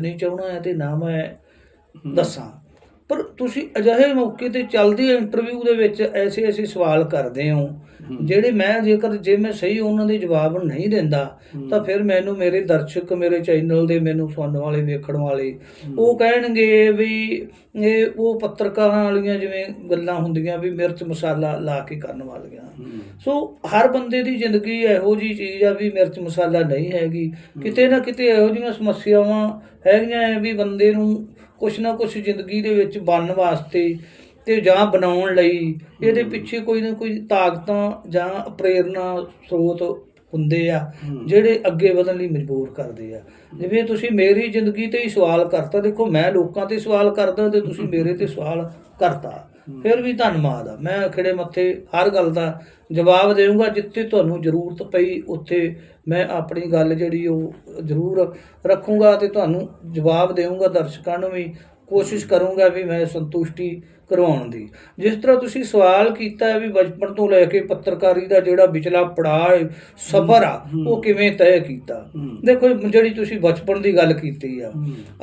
ਨਹੀਂ ਚਾਹਣਾ ਹੈ ਤੇ ਨਾ ਮੈਂ ਦੱਸਾਂ। ਪਰ ਤੁਸੀਂ ਅਜਿਹੇ ਮੌਕੇ ਤੇ ਚੱਲਦੀ ਇੰਟਰਵਿਊ ਦੇ ਵਿੱਚ ਐਸੇ ਐਸੇ ਸਵਾਲ ਕਰਦੇ ਹੋ। ਜਿਹੜੇ ਮੈਂ ਜੇਕਰ ਜੇ ਮੈਂ ਸਹੀ ਉਹਨਾਂ ਦੇ ਜਵਾਬ ਨਹੀਂ ਦਿੰਦਾ ਤਾਂ ਫਿਰ ਮੈਨੂੰ ਮੇਰੇ ਦਰਸ਼ਕ ਮੇਰੇ ਚੈਨਲ ਦੇ ਮੈਨੂੰ ਸੁਣਨ ਵਾਲੇ ਵੇਖਣ ਵਾਲੇ ਉਹ ਕਹਿਣਗੇ ਵੀ ਇਹ ਉਹ ਪੱਤਰਕਾਰਾਂ ਵਾਲੀਆਂ ਜਿਵੇਂ ਗੱਲਾਂ ਹੁੰਦੀਆਂ ਵੀ ਮਿਰਚ ਮਸਾਲਾ ਲਾ ਕੇ ਕਰਨ ਵਾਲੀਆਂ। ਸੋ ਹਰ ਬੰਦੇ ਦੀ ਜ਼ਿੰਦਗੀ ਇਹੋ ਜੀ ਚੀਜ਼ ਆ ਵੀ ਮਿਰਚ ਮਸਾਲਾ ਨਹੀਂ ਹੈਗੀ। ਕਿਤੇ ਨਾ ਕਿਤੇ ਇਹੋ ਜਿਹੀਆਂ ਸਮੱਸਿਆਵਾਂ ਹੈਗੀਆਂ ਵੀ ਬੰਦੇ ਨੂੰ ਕੁਛ ਨਾ ਕੁਛ ਜ਼ਿੰਦਗੀ ਦੇ ਵਿੱਚ ਬਣਨ ਵਾਸਤੇ ਤੇ ਜਾਂ ਬਣਾਉਣ ਲਈ ਇਹਦੇ ਪਿੱਛੇ ਕੋਈ ਨਾ ਕੋਈ ਤਾਕਤਾਂ ਜਾਂ ਪ੍ਰੇਰਨਾ ਸਰੋਤ ਹੁੰਦੇ ਆ ਜਿਹੜੇ ਅੱਗੇ ਵਧਣ ਲਈ ਮਜਬੂਰ ਕਰਦੇ ਆ। ਜਿਵੇਂ ਤੁਸੀਂ ਮੇਰੀ ਜ਼ਿੰਦਗੀ ਤੇ ਹੀ ਸਵਾਲ ਕਰਤਾ ਦੇਖੋ ਮੈਂ ਲੋਕਾਂ ਤੇ ਸਵਾਲ ਕਰਦਾ ਤੇ ਤੁਸੀਂ ਮੇਰੇ ਤੇ ਸਵਾਲ ਕਰਤਾ। ਫਿਰ ਵੀ ਧੰਨਵਾਦ ਆ। ਮੈਂ ਖਿੜੇ ਮੱਥੇ ਹਰ ਗੱਲ ਦਾ ਜਵਾਬ ਦੇਵਾਂਗਾ ਜਿੱਥੇ ਤੁਹਾਨੂੰ ਜ਼ਰੂਰਤ ਪਈ, ਉੱਥੇ ਮੈਂ ਆਪਣੀ ਗੱਲ ਜਿਹੜੀ ਉਹ ਜ਼ਰੂਰ ਰੱਖੂੰਗਾ ਤੇ ਤੁਹਾਨੂੰ ਜਵਾਬ ਦੇਵਾਂਗਾ ਦਰਸ਼ਕਾਂ ਨੂੰ ਵੀ ਕੋਸ਼ਿਸ਼ ਕਰੂੰਗਾ ਵੀ ਮੈਂ ਸੰਤੁਸ਼ਟੀ ਕਰਵਾਉਣ ਦੀ। ਜਿਸ ਤਰ੍ਹਾਂ ਤੁਸੀਂ ਸਵਾਲ ਕੀਤਾ ਵੀ ਬਚਪਨ ਤੋਂ ਲੈ ਕੇ ਪੱਤਰਕਾਰੀ ਦਾ ਜਿਹੜਾ ਵਿਚਲਾ ਪੜਾਅ ਸਫ਼ਰ ਆ ਉਹ ਕਿਵੇਂ ਤੈਅ ਕੀਤਾ? ਦੇਖੋ ਜਿਹੜੀ ਤੁਸੀਂ ਬਚਪਨ ਦੀ ਗੱਲ ਕੀਤੀ ਆ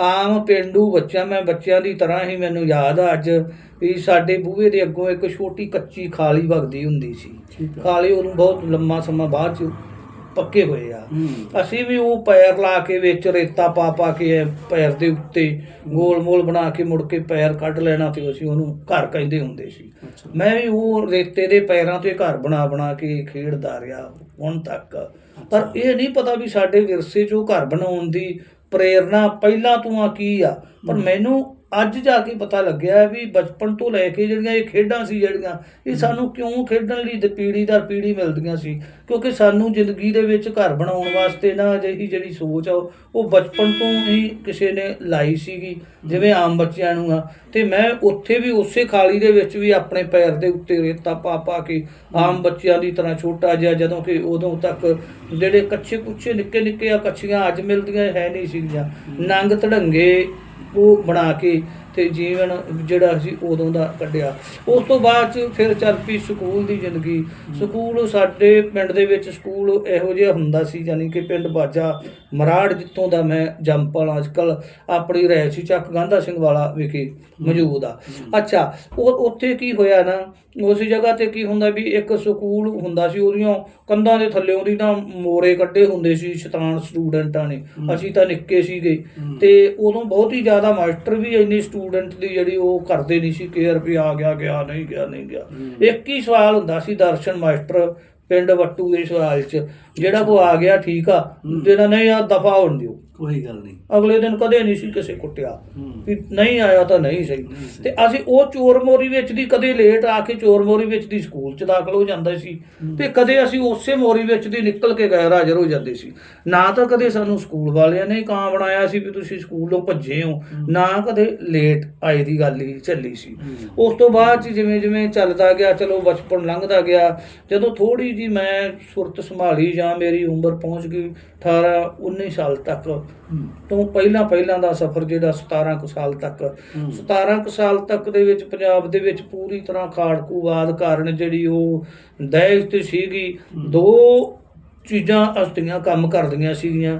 ਆਮ ਪਿੰਡੂ ਬੱਚਾ ਮੈਂ ਬੱਚਿਆਂ ਦੀ ਤਰ੍ਹਾਂ ਹੀ ਮੈਨੂੰ ਯਾਦ ਆ ਅੱਜ ਵੀ ਸਾਡੇ ਬੂਹੇ ਦੇ ਅੱਗੋਂ ਇੱਕ ਛੋਟੀ ਕੱਚੀ ਖਾਲੀ ਵਗਦੀ ਹੁੰਦੀ ਸੀ। ਖਾਲੀ ਉਹਨੂੰ ਬਹੁਤ ਲੰਮਾ ਸਮਾਂ ਬਾਅਦ ਚ ਪੱਕੇ ਹੋਏ ਆ। ਅਸੀਂ ਵੀ ਉਹ ਪੈਰ ਲਾ ਕੇ ਵਿੱਚ ਰੇਤਾ ਪਾ ਪਾ ਕੇ ਪੈਰ ਦੇ ਉੱਤੇ ਗੋਲ ਮੋਲ ਬਣਾ ਕੇ ਮੁੜ ਕੇ ਪੈਰ ਕੱਢ ਲੈਣਾ ਤੇ ਅਸੀਂ ਉਹਨੂੰ ਘਰ ਕਹਿੰਦੇ ਹੁੰਦੇ ਸੀ। ਮੈਂ ਵੀ ਉਹ ਰੇਤੇ ਦੇ ਪੈਰਾਂ ਤੇ ਘਰ ਬਣਾ ਬਣਾ ਕੇ ਖੇਡਦਾ ਰਿਹਾ ਹੁਣ ਤੱਕ। ਪਰ ਇਹ ਨਹੀਂ ਪਤਾ ਵੀ ਸਾਡੇ ਵਿਰਸੇ 'ਚੋਂ ਘਰ ਬਣਾਉਣ ਦੀ ਪ੍ਰੇਰਣਾ ਪਹਿਲਾਂ ਤੋਂ ਆ ਕੀ ਆ। ਪਰ ਮੈਨੂੰ ਅੱਜ ਜਾ ਕੇ ਪਤਾ ਲੱਗਿਆ ਵੀ ਬਚਪਨ ਤੋਂ ਲੈ ਕੇ ਜਿਹੜੀਆਂ ਇਹ ਖੇਡਾਂ ਸੀ ਜਿਹੜੀਆਂ ਇਹ ਸਾਨੂੰ ਕਿਉਂ ਖੇਡਣ ਲਈ ਤੇ ਪੀੜ੍ਹੀ ਦਰ ਪੀੜ੍ਹੀ ਮਿਲਦੀਆਂ ਸੀ? ਕਿਉਂਕਿ ਸਾਨੂੰ ਜ਼ਿੰਦਗੀ ਦੇ ਵਿੱਚ ਘਰ ਬਣਾਉਣ ਵਾਸਤੇ ਨਾ ਅਜਿਹੀ ਜਿਹੜੀ ਸੋਚ ਆ ਉਹ- ਉਹ ਬਚਪਨ ਤੋਂ ਹੀ ਕਿਸੇ ਨੇ ਲਾਈ ਸੀਗੀ ਜਿਵੇਂ ਆਮ ਬੱਚਿਆਂ ਨੂੰ ਆ। ਤੇ ਮੈਂ ਉੱਥੇ ਵੀ ਉਸੇ ਖਾਲੀ ਦੇ ਵਿੱਚ ਵੀ ਆਪਣੇ ਪੈਰ ਦੇ ਉੱਤੇ ਰੇਤਾ ਪਾ ਪਾ ਕੇ ਆਮ ਬੱਚਿਆਂ ਦੀ ਤਰ੍ਹਾਂ ਛੋਟਾ ਜਿਹਾ ਜਦੋਂ ਕਿ ਉਦੋਂ ਤੱਕ ਜਿਹੜੇ ਕੱਚੇ ਕੁੱਚੇ ਨਿੱਕੇ ਨਿੱਕੇ ਆ ਕੱਚੀਆਂ ਅੱਜ ਮਿਲਦੀਆਂ ਹੈ ਨਹੀਂ ਸੀਗੀਆਂ। ਨੰਗ ਧੜੰਗੇ ਉਹ ਬਣਾ ਕੇ ਤੇ ਜੀਵਨ ਜਿਹੜਾ ਸੀ ਉਦੋਂ ਦਾ ਕੱਢਿਆ। ਉਸ ਤੋਂ ਬਾਅਦ ਚ ਫਿਰ ਚੱਲ ਪਈ ਸਕੂਲ ਦੀ ਜ਼ਿੰਦਗੀ। ਸਕੂਲ ਸਾਡੇ ਪਿੰਡ ਦੇ ਵਿੱਚ ਸਕੂਲ ਇਹੋ ਜਿਹਾ ਹੁੰਦਾ ਸੀ ਯਾਨੀ ਕਿ ਪਿੰਡ ਬਾਜਾ, ਮਰਾੜ ਜਿੱਥੋਂ ਦਾ ਮੈਂ ਜੰਪਲ ਅੱਜਕੱਲ ਆਪਣੀ ਰਹਿ ਸੀ ਚੱਕ ਗਾਂਧਾ ਸਿੰਘ ਵਾਲਾ ਵਿਖੇ ਮੌਜੂਦ ਆ। ਅੱਛਾ, ਉਹ ਉੱਥੇ ਕੀ ਹੋਇਆ ਨਾ ਉਸ ਜਗ੍ਹਾ ਤੇ ਕੀ ਹੁੰਦਾ ਵੀ ਇੱਕ ਸਕੂਲ ਹੁੰਦਾ ਸੀ ਉਹਦੀਆਂ ਕੰਧਾਂ ਦੇ ਥੱਲੇ ਉਹਦੀ ਨਾ ਮੋਰੇ ਕੱਢੇ ਹੁੰਦੇ ਸੀ ਸ਼ੈਤਾਨ ਸਟੂਡੈਂਟਾਂ ਨੇ। ਅਸੀਂ ਤਾਂ ਨਿੱਕੇ ਸੀਗੇ। ਤੇ ਉਦੋਂ ਬਹੁਤ ਹੀ ਜ਼ਿਆਦਾ ਮਾਸਟਰ ਵੀ ਇੰਨੀ ਸਟੂਡੈਂਟ ਦੀ ਜਿਹੜੀ ਉਹ ਕਰਦੇ ਨਹੀਂ ਸੀ ਕੇਅਰ ਵੀ ਆ ਗਿਆ ਗਿਆ ਨਹੀਂ ਗਿਆ ਨਹੀਂ ਗਿਆ। ਇੱਕ ਹੀ ਸਵਾਲ ਹੁੰਦਾ ਸੀ ਦਰਸ਼ਨ ਮਾਸਟਰ ਪਿੰਡ ਵੱਟੂ ਦੇ ਸਵਾਲ 'ਚ। ਜਿਹੜਾ ਕੋ ਆ ਗਿਆ ਠੀਕ ਆ ਜਿਹੜਾ ਨਹੀਂ ਆ ਦਫਾ ਹੋਣ ਦਿਓ। ਕੋਈ ਗੱਲ ਨਹੀਂ। ਅਗਲੇ ਦਿਨ ਕਦੇ ਨਹੀਂ ਸੀ ਕਿਸੇ ਕੁੱਟਿਆ। ਵੀ ਨਹੀਂ ਆਇਆ ਤਾਂ ਨਹੀਂ ਸਹੀ। ਤੇ ਅਸੀਂ ਉਹ ਚੋਰ ਮੋਰੀ ਵਿੱਚ ਦੀ ਕਦੇ ਲੇਟ ਆ ਕੇ ਚੋਰ ਮੋਰੀ ਵਿੱਚ ਦੀ ਸਕੂਲ ਚ ਦਾਖਲ ਹੋ ਜਾਂਦਾ ਸੀ। ਤੇ ਕਦੇ ਅਸੀਂ ਉਸੇ ਮੋਰੀ ਵਿੱਚ ਦੀ ਨਿਕਲ ਕੇ ਗੈਰ ਹਾਜ਼ਰ ਹੋ ਜਾਂਦੇ ਸੀ। ਨਾ ਤਾਂ ਕਦੇ ਸਾਨੂੰ ਸਕੂਲ ਵਾਲਿਆਂ ਨੇ ਕਾਂ ਬਣਾਇਆ ਸੀ ਵੀ ਤੁਸੀਂ ਸਕੂਲੋਂ ਭੱਜੇ ਹੋ। ਨਾ ਕਦੇ ਲੇਟ ਆਏ ਦੀ ਗੱਲ ਹੀ ਚੱਲੀ ਸੀ। ਉਸ ਤੋਂ ਬਾਅਦ ਜਿਵੇਂ ਜਿਵੇਂ ਚੱਲਦਾ ਗਿਆ ਚਲੋ ਬਚਪਨ ਲੰਘਦਾ ਗਿਆ। ਜਦੋਂ ਥੋੜੀ ਜੀ ਮੈਂ ਸੁਰਤ ਸੰਭਾਲੀ ਜਾਂ ਮੇਰੀ ਉਮਰ ਪਹੁੰਚ ਗਈ 18 19 ਸਾਲ ਤੱਕ ਤੋਂ ਪਹਿਲਾਂ ਪਹਿਲਾਂ ਦਾ ਸਫ਼ਰ ਜਿਹੜਾ 17 ਕੁ ਸਾਲ ਤੱਕ 17 ਕੁ ਸਾਲ ਤੱਕ ਦੇ ਵਿੱਚ ਪੰਜਾਬ ਦੇ ਵਿੱਚ ਪੂਰੀ ਤਰ੍ਹਾਂ ਖਾੜਕੂਵਾਦ ਕਾਰਨ ਜਿਹੜੀ ਉਹ ਦਹਿਜ ਤੇ ਸੀਗੀ। ਦੋ ਚੀਜ਼ਾਂ ਅਸਤੀਆਂ ਕੰਮ ਕਰਦੀਆਂ ਸੀਗੀਆਂ।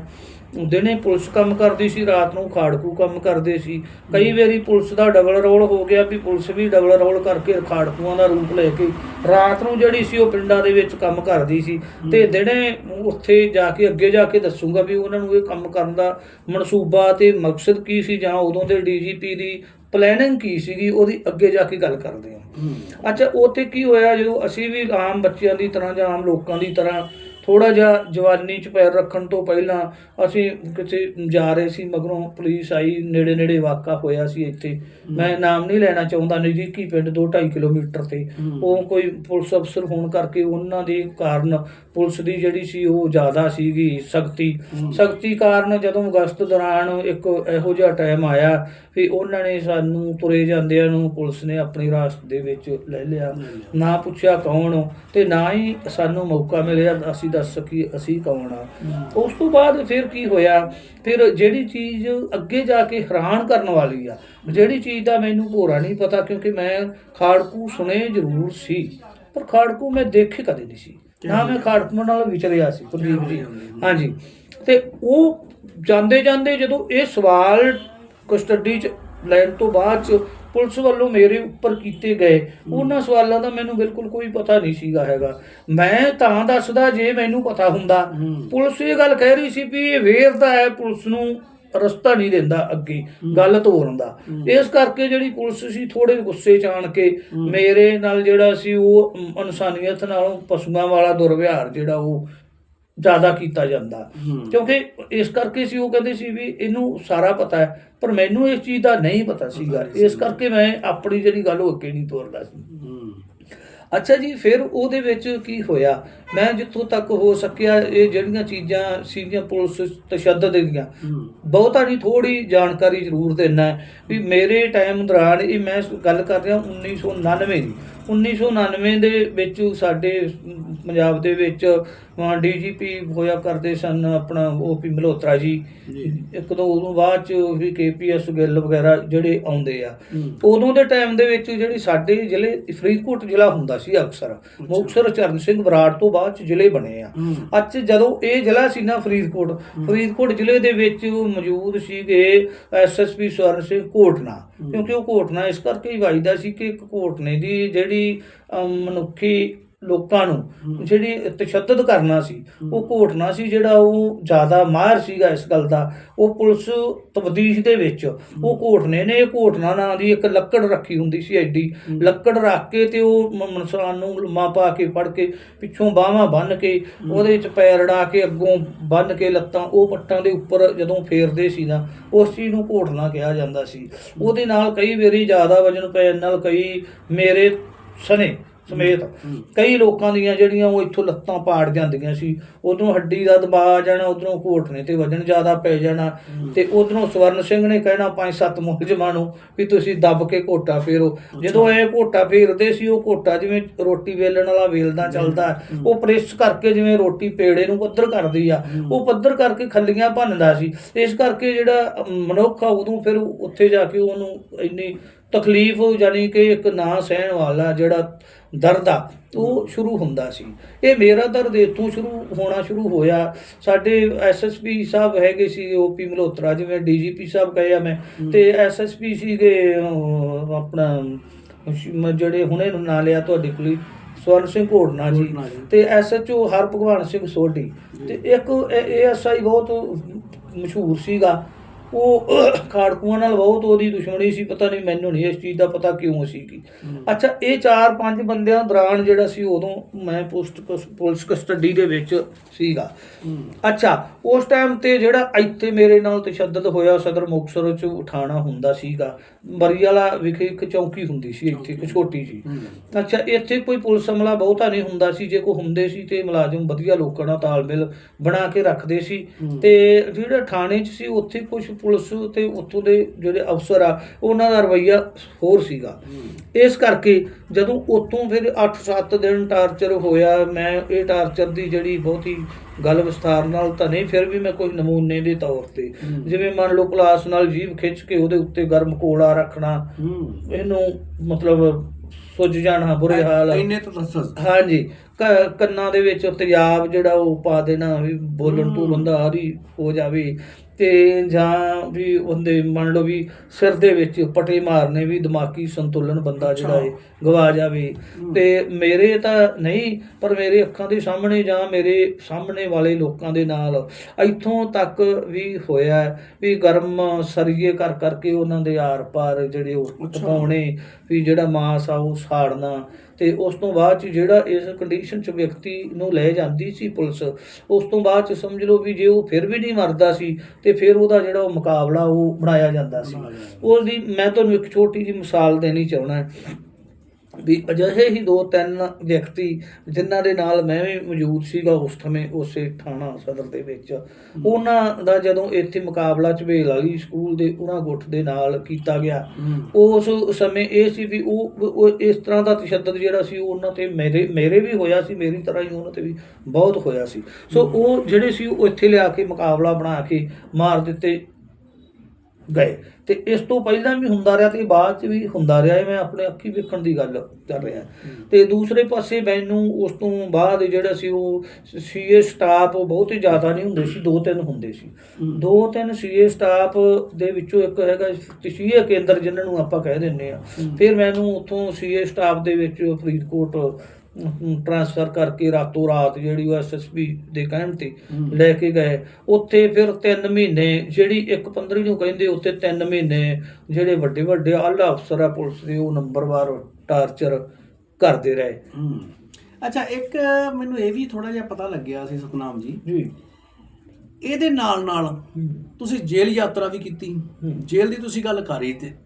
ਦਿਨੇ ਪੁਲਿਸ ਕੰਮ ਕਰਦੀ ਸੀ ਰਾਤ ਨੂੰ ਖਾੜਕੂ ਕੰਮ ਕਰਦੇ ਸੀ। ਕਈ ਵਾਰੀ ਪੁਲਿਸ ਦਾ ਡਬਲ ਰੋਲ ਹੋ ਗਿਆ ਵੀ ਪੁਲਿਸ ਵੀ ਡਬਲ ਰੋਲ ਕਰਕੇ ਖਾੜਕੂਆਂ ਦਾ ਰੂਪ ਲੈ ਕੇ ਰਾਤ ਨੂੰ ਜਿਹੜੀ ਸੀ ਉਹ ਪਿੰਡਾਂ ਦੇ ਵਿੱਚ ਕੰਮ ਕਰਦੀ ਸੀ। ਤੇ ਦਿਨੇ ਉੱਥੇ ਜਾ ਕੇ ਅੱਗੇ ਜਾ ਕੇ ਦੱਸੂਗਾ ਵੀ ਉਹਨਾਂ ਨੂੰ ਇਹ ਕੰਮ ਕਰਨ ਦਾ ਮਨਸੂਬਾ ਤੇ ਮਕਸਦ ਕੀ ਸੀ ਜਾਂ ਉਦੋਂ ਦੇ ਡੀਜੀਪੀ ਦੀ ਪਲੈਨਿੰਗ ਕੀ ਸੀਗੀ ਉਹਦੀ ਅੱਗੇ ਜਾ ਕੇ ਗੱਲ ਕਰਦੇ ਹਾਂ। ਅੱਛਾ ਉੱਥੇ ਕੀ ਹੋਇਆ ਜਦੋਂ ਅਸੀਂ ਵੀ ਆਮ ਬੱਚਿਆਂ ਦੀ ਤਰ੍ਹਾਂ ਜਾਂ ਆਮ ਲੋਕਾਂ ਦੀ ਤਰ੍ਹਾਂ ਥੋੜਾ ਜਿਹਾ ਜਵਾਨੀ ਚ ਪੈਰ ਰੱਖਣ ਤੋਂ ਪਹਿਲਾਂ ਅਸੀਂ ਕਿਤੇ ਜਾ ਰਹੇ ਸੀ ਮਗਰੋਂ ਪੁਲਿਸ ਆਈ ਨੇੜੇ ਨੇੜੇ ਵਾਕਾ ਹੋਇਆ ਸੀ ਇੱਥੇ। ਮੈਂ ਨਾਮ ਨਹੀਂ ਲੈਣਾ ਚਾਹੁੰਦਾ ਨਜ਼ਦੀਕੀ ਪਿੰਡ 2.5 ਕਿਲੋਮੀਟਰ ਤੇ। ਉਹ ਕੋਈ ਪੁਲਿਸ ਅਫਸਰ ਹੋਣ ਕਰਕੇ ਉਹਨਾਂ ਦੇ ਕਾਰਨ ਪੁਲਿਸ ਦੀ ਜਿਹੜੀ ਸੀ ਉਹ ਜ਼ਿਆਦਾ ਸੀਗੀ ਸਖਤੀ। ਸਖਤੀ ਕਾਰਨ ਜਦੋਂ ਅਗਸਤ ਦੌਰਾਨ ਇੱਕ ਇਹੋ ਜਿਹਾ ਟਾਈਮ ਆਇਆ ਵੀ ਉਹਨਾਂ ਨੇ ਸਾਨੂੰ ਤੁਰੇ ਜਾਂਦਿਆਂ ਨੂੰ ਪੁਲਿਸ ਨੇ ਆਪਣੀ ਰਾਸਤ ਦੇ ਵਿੱਚ ਲੈ ਲਿਆ। ਨਾ ਪੁੱਛਿਆ ਕੌਣ ਤੇ ਨਾ ਹੀ ਸਾਨੂੰ ਮੌਕਾ ਮਿਲਿਆ ਅਸੀਂ ਦੱਸ ਸਕੀ ਅਸੀਂ ਕੌਣ ਆ। ਉਸ ਤੋਂ ਬਾਅਦ ਫਿਰ ਕੀ ਹੋਇਆ? ਫਿਰ ਜਿਹੜੀ ਚੀਜ਼ ਅੱਗੇ ਜਾ ਕੇ ਹੈਰਾਨ ਕਰਨ ਵਾਲੀ ਆ ਜਿਹੜੀ ਚੀਜ਼ ਦਾ ਮੈਨੂੰ ਭੋਰਾ ਨਹੀਂ ਪਤਾ ਕਿਉਂਕਿ ਮੈਂ ਖਾੜਕੂ ਸੁਣੇ ਜ਼ਰੂਰ ਸੀ ਪਰ ਖਾੜਕੂ ਮੈਂ ਦੇਖੇ ਕਦੇ ਨਹੀਂ ਸੀ। ਨਾ ਮੈਂ ਖਾੜਕੂ ਨਾਲ ਵਿਚਰਿਆ ਸੀ ਕੁਲਦੀਪ ਜੀ? ਹਾਂਜੀ। ਤੇ ਉਹ ਜਾਂਦੇ ਜਾਂਦੇ ਜਦੋਂ ਇਹ ਸਵਾਲ ਕਸਟਡੀ ਚ ਲੈਣ ਤੋਂ ਬਾਅਦ ਚ ਪੁਲਿਸ ਵੱਲੋਂ ਮੇਰੇ ਉੱਪਰ ਕੀਤੇ ਗਏ। ਉਹਨਾਂ ਸਵਾਲਾਂ ਦਾ ਮੈਨੂੰ ਬਿਲਕੁਲ ਕੋਈ ਪਤਾ ਨਹੀਂ ਸੀਗਾ ਹੈਗਾ। ਮੈਂ ਤਾਂ ਦੱਸਦਾ ਜੇ ਮੈਨੂੰ ਪਤਾ ਹੁੰਦਾ। ਪੁਲਿਸ ਇਹ ਗੱਲ ਕਹਿ ਰਹੀ ਸੀ ਵੀ ਇਹ ਵੇਰਦਾ ਹੈ ਪੁਲਿਸ ਨੂੰ ਰਸਤਾ ਨਹੀਂ ਦਿੰਦਾ ਅੱਗੇ। ਗੱਲ ਤੋਰਨ ਦਾ। ਇਸ ਕਰਕੇ ਜਿਹੜੀ ਪੁਲਿਸ ਸੀ ਥੋੜੇ ਗੁੱਸੇ ਚ ਆਣ ਕੇ ਮੇਰੇ ਨਾਲ ਜਿਹੜਾ ਸੀ ਉਹ ਇਨਸਾਨੀਅਤ ਨਾਲੋਂ ਪਸ਼ੂਆਂ ਵਾਲਾ ਦੁਰਵਿਹਾਰ ਜਿਹੜਾ ਉਹ ਜ਼ਿਆਦਾ ਕੀਤਾ ਜਾਂਦਾ। ਕਿਉਂਕਿ ਇਸ ਕਰਕੇ ਸੀ ਉਹ ਕਹਿੰਦੇ ਸੀ ਵੀ ਇਹਨੂੰ ਸਾਰਾ ਪਤਾ ਹੈ ਪਰ ਮੈਨੂੰ ਇਸ ਚੀਜ਼ ਦਾ ਨਹੀਂ ਪਤਾ ਸੀਗਾ। ਇਸ ਕਰਕੇ ਮੈਂ ਆਪਣੀ ਜਿਹੜੀ ਗੱਲ ਉਹ ਅੱਗੇ ਨਹੀਂ ਤੋਰਦਾ ਸੀ। ਅੱਛਾ ਜੀ ਫਿਰ ਉਹਦੇ ਵਿੱਚ ਕੀ ਹੋਇਆ? ਮੈਂ ਜਿੱਥੋਂ ਤੱਕ ਹੋ ਸਕਿਆ ਇਹ ਜਿਹੜੀਆਂ ਚੀਜ਼ਾਂ ਸੀਗੀਆਂ ਪੁਲਿਸ ਤਸ਼ੱਦਦ ਦੀਆਂ। ਬਹੁਤਾ ਨਹੀਂ ਥੋੜੀ ਜਾਣਕਾਰੀ ਜ਼ਰੂਰ ਦੇਣਾ ਵੀ ਮੇਰੇ ਟਾਈਮ ਦੌਰਾਨ ਇਹ ਮੈਂ ਗੱਲ ਕਰ ਰਿਹਾ 1999 ਦੀ। 1999 ਦੇ ਵਿੱਚ ਸਾਡੇ ਪੰਜਾਬ ਦੇ ਵਿੱਚ ਡੀਜੀਪੀ ਹੋਇਆ ਕਰਦੇ ਸਨ ਆਪਣਾ ਓਪੀ ਮਲਹੋਤਰਾ ਜੀ। ਇੱਕ ਦੋ ਉਦੋਂ ਬਾਅਦ ਚ ਵੀ ਕੇਪੀਐਸ ਗਿੱਲ ਵਗੈਰਾ ਜਿਹੜੇ ਆਉਂਦੇ ਆ। ਉਦੋਂ ਦੇ ਟਾਈਮ ਦੇ ਵਿੱਚ ਜਿਹੜੀ ਸਾਡੇ ਜ਼ਿਲ੍ਹੇ ਫਰੀਦਕੋਟ ਜ਼ਿਲ੍ਹਾ ਹੁੰਦਾ ਸੀ ਅਕਸਰ। ਮੁਕਤਸਰ ਚਰਨ ਸਿੰਘ ਬਰਾੜ ਤੋਂ ਬਾਅਦ ਚ ਜ਼ਿਲ੍ਹੇ ਬਣੇ ਆ। ਅੱਜ ਜਦੋਂ ਇਹ ਜ਼ਿਲ੍ਹਾ ਸੀ ਨਾ ਫਰੀਦਕੋਟ ਫਰੀਦਕੋਟ ਜ਼ਿਲ੍ਹੇ ਦੇ ਵਿੱਚ ਮੌਜੂਦ ਸੀਗੇ ਐਸਐਸਪੀ ਸਵਰਨ ਸਿੰਘ ਕੋਟਨਾ। ਕਿਉਂਕਿ ਉਹ ਕੋਟਨਾ ਇਸ ਕਰਕੇ ਹੀ ਵੱਜਦਾ ਸੀ ਕਿ ਇੱਕ ਕੋਟਨੇ ਦੀ ਜਿਹੜੀ ਅਮ, ਮਨੁੱਖੀ ਲੋਕਾਂ ਨੂੰ ਜਿਹੜੀ ਤਸ਼ੱਦਦ ਕਰਨਾ ਸੀ ਉਹ ਕੋਟਨਾ ਸੀ ਜਿਹੜਾ ਉਹ ਜ਼ਿਆਦਾ ਮਾਹਿਰ ਸੀਗਾ ਇਸ ਗੱਲ ਦਾ ਉਹ ਪੁਲਿਸ ਤਬਦੀਸ਼ ਦੇ ਵਿੱਚ ਉਹ ਕੋਟਨੇ ਨੇ ਇਹ ਕੋਟਨਾ ਨਾਂ ਦੀ ਇੱਕ ਲੱਕੜ ਰੱਖੀ ਹੁੰਦੀ ਸੀ ਐਡੀ। ਲੱਕੜ ਰੱਖ ਕੇ ਤੇ ਉਹ ਮ- ਇਨਸਾਨ ਨੂੰ ਲੰਮਾ ਪਾ ਕੇ ਫੜ ਕੇ ਪਿੱਛੋਂ ਬਾਹਾਂ ਬੰਨ ਕੇ ਉਹਦੇ ਵਿੱਚ ਪੈਰ ਅੜਾ ਕੇ ਅੱਗੋਂ ਬੰਨ ਕੇ ਲੱਤਾਂ ਉਹ ਪੱਟਾਂ ਦੇ ਉੱਪਰ ਜਦੋਂ ਫੇਰਦੇ ਸੀ ਨਾ ਉਸ ਚੀਜ਼ ਨੂੰ ਘੋਟਣਾ ਕਿਹਾ ਜਾਂਦਾ ਸੀ। ਉਹਦੇ ਨਾਲ ਕਈ ਵਾਰੀ ਜ਼ਿਆਦਾ ਵਜਨ ਪੈਣ ਨਾਲ ਕਈ ਮੇਰੇ ਸਨੇ ਸਮੇਤ। ਕਈ ਲੋਕਾਂ ਦੀਆਂ ਜਿਹੜੀਆਂ ਉਹ ਇੱਥੋਂ ਲੱਤਾਂ ਪਾੜ ਜਾਂਦੀਆਂ ਸੀ ਉਧਰੋਂ ਹੱਡੀ ਦਾ ਦਬਾਅ ਆ ਜਾਣਾ ਉਧਰੋਂ ਘੋਟਣੇ ਤੇ ਵਜਨ ਜ਼ਿਆਦਾ ਪੈ ਜਾਣਾ ਤੇ ਉਧਰੋਂ ਸਵਰਨ ਸਿੰਘ ਨੇ ਕਹਿਣਾ ਪੰਜ ਸੱਤ ਮੁਲਜ਼ਮਾਂ ਨੂੰ ਵੀ ਤੁਸੀਂ ਦੱਬ ਕੇ ਘੋਟਾ ਫੇਰੋ। ਜਦੋਂ ਇਹ ਘੋਟਾ ਫੇਰਦੇ ਸੀ ਉਹ ਘੋਟਾ ਜਿਵੇਂ ਰੋਟੀ ਵੇਲਣ ਵਾਲਾ ਵੇਲਦਾ ਚੱਲਦਾ ਉਹ ਪ੍ਰੈਸ ਕਰਕੇ ਜਿਵੇਂ ਰੋਟੀ ਪੇੜੇ ਨੂੰ ਪੱਧਰ ਕਰਦੀ ਆ ਉਹ ਪੱਧਰ ਕਰਕੇ ਖੱਲੀਆਂ ਭੰਨਦਾ ਸੀ। ਇਸ ਕਰਕੇ ਜਿਹੜਾ ਮਨੁੱਖ ਆ ਉਦੋਂ ਫਿਰ ਉੱਥੇ ਜਾ ਕੇ ਉਹਨੂੰ ਇੰਨੀ ਤਕਲੀਫ ਯਾਨੀ ਕਿ ਇੱਕ ਨਾ ਸਹਿਣ ਵਾਲਾ ਜਿਹੜਾ ਦਰਦ ਆ ਉਹ ਸ਼ੁਰੂ ਹੁੰਦਾ ਸੀ। ਇਹ ਮੇਰਾ ਦਰਦ ਇੱਥੋਂ ਸ਼ੁਰੂ ਹੋਣਾ ਸ਼ੁਰੂ ਹੋਇਆ। ਸਾਡੇ ਐਸਐਸਪੀ ਸਾਹਿਬ ਹੈਗੇ ਸੀ ਓਪੀ ਮਲਹੋਤਰਾ ਜਿਵੇਂ ਡੀਜੀਪੀ ਸਾਹਿਬ ਕਹੇ ਆ ਮੈਂ ਤੇ ਐਸਐਸਪੀ ਸੀਗੇ ਆਪਣਾ ਜਿਹੜੇ ਹੁਣੇ ਨਾਂ ਲਿਆ ਤੁਹਾਡੇ ਕੋਲ ਸਵਰਨ ਸਿੰਘ ਘੋੜਨਾ ਜੀ। ਤੇ ਐਸਐਚਓ ਹਰਭਗਵਾਨ ਸਿੰਘ ਸੋਢੀ। ਤੇ ਇੱਕ ਏਐਸਆਈ ਬਹੁਤ ਮਸ਼ਹੂਰ ਸੀਗਾ। ਉਹ ਖਾੜਕੂਆਂ ਨਾਲ ਬਹੁਤ ਉਹਦੀ ਦੁਸ਼ਮਣੀ ਸੀ ਪਤਾ ਨਹੀਂ ਮੈਨੂੰ ਨਹੀਂ ਇਸ ਚੀਜ਼ ਦਾ ਪਤਾ ਕਿਉਂ ਸੀਗੀ। ਅੱਛਾ ਇਹ ਚਾਰ ਪੰਜ ਬੰਦਿਆਂ ਦੌਰਾਨ ਜਿਹੜਾ ਸੀ ਉਦੋਂ ਮੈਂ ਪੋਸਟ ਪੁਲਿਸ ਕਸਟਡੀ ਦੇ ਵਿੱਚ ਸੀਗਾ। ਅੱਛਾ ਉਸ ਟਾਈਮ ਤੇ ਜਿਹੜਾ ਇੱਥੇ ਮੇਰੇ ਨਾਲ ਤਸ਼ੱਦਦ ਹੋਇਆ ਸਦਰ ਮੁਕਤਸਰ ਚ ਉਠਾਣਾ ਹੁੰਦਾ ਸੀਗਾ ਬਰੀਵਾਲਾ ਵਿਖੇ ਇੱਕ ਚੌਂਕੀ ਹੁੰਦੀ ਸੀ ਇੱਥੇ ਇੱਕ ਛੋਟੀ ਜੀ। ਅੱਛਾ ਇੱਥੇ ਕੋਈ ਪੁਲਿਸ ਅਮਲਾ ਬਹੁਤਾ ਨਹੀਂ ਹੁੰਦਾ ਸੀ। ਜੇ ਕੋਈ ਹੁੰਦੇ ਸੀ ਤੇ ਮੁਲਾਜ਼ਮ ਵਧੀਆ ਲੋਕਾਂ ਨਾਲ ਤਾਲਮੇਲ ਬਣਾ ਕੇ ਰੱਖਦੇ ਸੀ। ਤੇ ਜਿਹੜਾ ਥਾਣੇ 'ਚ ਸੀ ਉੱਥੇ ਕੁਝ ਪੁਲਿਸ ਤੇ ਉੱਥੋਂ ਦੇ ਜਿਹੜੇ ਅਫਸਰ ਆ ਉਹਨਾਂ ਦਾ ਰਵਈਆ ਹੋਰ ਸੀਗਾ। ਇਸ ਕਰਕੇ ਜਦੋਂ ਉਤੋਂ ਫਿਰ 8-7 ਦਿਨ ਟਾਰਚਰ ਹੋਇਆ ਮੈਂ ਇਹ ਟਾਰਚਰ ਦੀ ਜਿਹੜੀ ਬਹੁਤੀ ਗੱਲ ਵਿਸਥਾਰ ਨਾਲ ਤਾਂ ਨਹੀਂ ਫਿਰ ਵੀ ਮੈਂ ਕੋਈ ਨਮੂਨੇ ਦੇ ਤੌਰ ਤੇ ਜਿਵੇਂ ਮੰਨ ਲਓ ਪਲਾਸ ਨਾਲ ਜੀਭ ਖਿੱਚ ਕੇ ਉਹਦੇ ਉੱਤੇ ਗਰਮ ਕੋਲਾ ਰੱਖਣਾ ਇਹਨੂੰ ਮਤਲਬ ਸੁੱਜ ਜਾਣਾ ਬੁਰੇ ਹਾਲ ਇੰਨੇ ਤਾਂ ਦੱਸ। ਹਾਂਜੀ ਕੰਨਾਂ ਦੇ ਵਿੱਚ ਤੇਜ਼ਾਬ ਜਿਹੜਾ ਉਹ ਪਾ ਦੇਣਾ ਵੀ ਬੋਲਣ ਤੋਂ ਬੰਦਾ ਆਰੀ ਹੋ ਜਾਵੇ। ਤੇ ਜਾਂ ਵੀ ਉਹਦੇ ਮੰਨ ਲਓ ਵੀ ਸਿਰ ਦੇ ਵਿੱਚ ਪਟੇ ਮਾਰਨੇ ਵੀ ਦਿਮਾਗੀ ਸੰਤੁਲਨ ਬੰਦਾ ਜਿਹੜਾ ਹੈ ਗਵਾ ਜਾਵੇ। ਤੇ ਮੇਰੇ ਤਾਂ ਨਹੀਂ ਪਰ ਮੇਰੇ ਅੱਖਾਂ ਦੇ ਸਾਹਮਣੇ ਜਾਂ ਮੇਰੇ ਸਾਹਮਣੇ ਵਾਲੇ ਲੋਕਾਂ ਦੇ ਨਾਲ ਇੱਥੋਂ ਤੱਕ ਵੀ ਹੋਇਆ ਵੀ ਗਰਮ ਸਰੀਏ ਕਰ ਕਰਕੇ ਉਹਨਾਂ ਦੇ ਆਰ ਪਾਰ ਜਿਹੜੇ ਉਹ ਟਪਾਉਣੇ ਵੀ ਜਿਹੜਾ ਮਾਸ ਆ ਉਹ ਸਾੜਨਾ ਤੇ ਉਸ ਤੋਂ ਬਾਅਦ ਚ ਜਿਹੜਾ ਇਸ ਕੰਡੀਸ਼ਨ ਚ ਵਿਅਕਤੀ ਨੂੰ ਲੈ ਜਾਂਦੀ ਸੀ ਪੁਲਿਸ ਉਸ ਤੋਂ ਬਾਅਦ ਚ ਸਮਝ ਲਓ ਵੀ ਜੇ ਉਹ ਫਿਰ ਵੀ ਨਹੀਂ ਮਰਦਾ ਸੀ ਤੇ ਫਿਰ ਉਹਦਾ ਜਿਹੜਾ ਉਹ ਮੁਕਾਬਲਾ ਉਹ ਬਣਾਇਆ ਜਾਂਦਾ ਸੀ। ਉਹਦੀ ਮੈਂ ਤੁਹਾਨੂੰ ਇੱਕ ਛੋਟੀ ਜਿਹੀ ਮਿਸਾਲ ਦੇਣੀ ਚਾਹਣਾ ਵੀ ਅਜਿਹੇ ਹੀ ਦੋ ਤਿੰਨ ਵਿਅਕਤੀ ਜਿਨ੍ਹਾਂ ਦੇ ਨਾਲ ਮੈਂ ਵੀ ਮੌਜੂਦ ਸੀਗਾ ਉਸ ਸਮੇਂ ਉਸੇ ਥਾਣਾ ਸਦਰ ਦੇ ਵਿੱਚ। ਉਹਨਾਂ ਦਾ ਜਦੋਂ ਇੱਥੇ ਮੁਕਾਬਲਾ ਝਵੇਲ ਵਾਲੀ ਸਕੂਲ ਦੇ ਉਹਨਾਂ ਗੁੱਟ ਦੇ ਨਾਲ ਕੀਤਾ ਗਿਆ ਉਸ ਸਮੇਂ ਇਹ ਸੀ ਵੀ ਉਹ ਉਹ ਇਸ ਤਰ੍ਹਾਂ ਦਾ ਤਸ਼ੱਦਦ ਜਿਹੜਾ ਸੀ ਉਹ ਉਹਨਾਂ ਤੇ ਮੇਰੇ ਮੇਰੇ ਵੀ ਹੋਇਆ ਸੀ ਮੇਰੀ ਤਰ੍ਹਾਂ ਹੀ ਉਹਨਾਂ ਤੇ ਵੀ ਬਹੁਤ ਹੋਇਆ ਸੀ। ਸੋ ਉਹ ਜਿਹੜੇ ਸੀ ਉਹ ਇੱਥੇ ਲਿਆ ਕੇ ਮੁਕਾਬਲਾ ਬਣਾ ਕੇ ਮਾਰ ਦਿੱਤੇ। ਗਏ। ਤੇ ਇਸ ਤੋਂ ਪਹਿਲਾਂ ਵੀ ਹੁੰਦਾ ਰਿਹਾ ਤੇ ਬਾਅਦ ਚ ਵੀ ਹੁੰਦਾ ਰਿਹਾ ਮੈਂ ਆਪਣੇ ਅੱਖੀ ਵੇਖਣ ਦੀ ਗੱਲ ਕਰ ਰਿਹਾ। ਤੇ ਦੂਸਰੇ ਪਾਸੇ ਮੈਨੂੰ ਉਸ ਤੋਂ ਬਾਅਦ ਜਿਹੜਾ ਸੀ ਉਹ ਸੀਏ ਸਟਾਫ ਬਹੁਤ ਹੀ ਜ਼ਿਆਦਾ ਨਹੀਂ ਹੁੰਦੇ ਸੀ ਦੋ ਤਿੰਨ ਹੁੰਦੇ ਸੀ। ਦੋ ਤਿੰਨ ਸੀਏ ਸਟਾਫ ਦੇ ਵਿੱਚੋਂ ਇੱਕ ਹੈਗਾ ਸੀਏ ਕੇਂਦਰ ਜਿਨ੍ਹਾਂ ਨੂੰ ਆਪਾਂ ਕਹਿ ਦਿੰਨੇ ਆ। ਫਿਰ ਮੈਨੂੰ ਉੱਥੋਂ ਸੀਏ ਸਟਾਫ ਦੇ ਵਿੱਚ ਫਰੀਦਕੋਟ ਟ੍ਰਾਂਸਫਰ ਕਰਕੇ ਰਾਤੋਂ ਰਾਤ ਜਿਹੜੀ ਉਹ ਐਸਐਸਪੀ ਦੇ ਕਹਿਣ ਤੇ। ਲੈ ਕੇ ਗਏ। ਉੱਥੇ ਫਿਰ 3 ਮਹੀਨੇ ਜਿਹੜੀ ਇੱਕ 15 ਨੂੰ ਕਹਿੰਦੇ ਉੱਥੇ 3 ਮਹੀਨੇ ਜਿਹੜੇ ਵੱਡੇ ਵੱਡੇ ਆਲਾ ਅਫਸਰ ਆ ਪੁਲਿਸ ਦੇ ਉਹ ਨੰਬਰਵਾਰ ਟਾਰਚਰ ਕਰਦੇ ਰਹੇ। ਅੱਛਾ ਇੱਕ ਮੈਨੂੰ ਇਹ ਵੀ ਥੋੜਾ ਜਿਹਾ ਪਤਾ ਲੱਗਿਆ ਸੀ ਸਤਨਾਮ ਜੀ। ਜੀ। ਇਹਦੇ ਨਾਲ ਨਾਲ ਤੁਸੀਂ ਜੇਲ੍ਹ ਯਾਤਰਾ ਵੀ ਕੀਤੀ। ਜੇਲ੍ਹ ਦੀ ਤੁਸੀਂ ਗੱਲ ਕਰ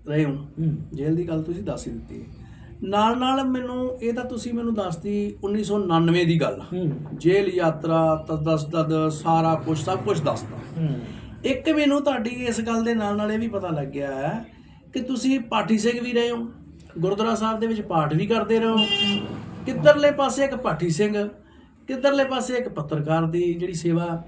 ਰਹੇ ਹੋ। ਹੂੰ। ਜੇਲ੍ਹ ਦੀ ਗੱਲ ਤੁਸੀਂ ਦੱਸ ਹੀ ਦਿੱਤੀ। ਨਾਲ ਨਾਲ ਮੈਨੂੰ ਇਹ ਤਾਂ ਤੁਸੀਂ ਮੈਨੂੰ ਦੱਸਤੀ 1999 ਦੀ ਗੱਲ। ਹੂੰ। ਜੇਲ੍ਹ ਯਾਤਰਾ ਤਦਸਦਦ ਸਾਰਾ ਕੁਝ ਸਭ ਕੁਝ ਦੱਸਦਾ ਇੱਕ ਮੈਨੂੰ ਤੁਹਾਡੀ ਇਸ ਗੱਲ ਦੇ ਨਾਲ ਨਾਲ ਇਹ ਵੀ ਪਤਾ ਲੱਗਿਆ ਹੈ ਕਿ ਤੁਸੀਂ ਪਾਠੀ ਸਿੰਘ ਵੀ ਰਹੇ ਹੋ। ਗੁਰਦੁਆਰਾ ਸਾਹਿਬ ਦੇ ਵਿੱਚ ਪਾਠ ਵੀ ਕਰਦੇ ਰਹੋ। ਕਿੱਧਰਲੇ ਪਾਸੇ ਇੱਕ ਪਾਠੀ ਸਿੰਘ ਕਿੱਧਰਲੇ ਪਾਸੇ ਇੱਕ ਪੱਤਰਕਾਰ ਦੀ ਜਿਹੜੀ ਸੇਵਾ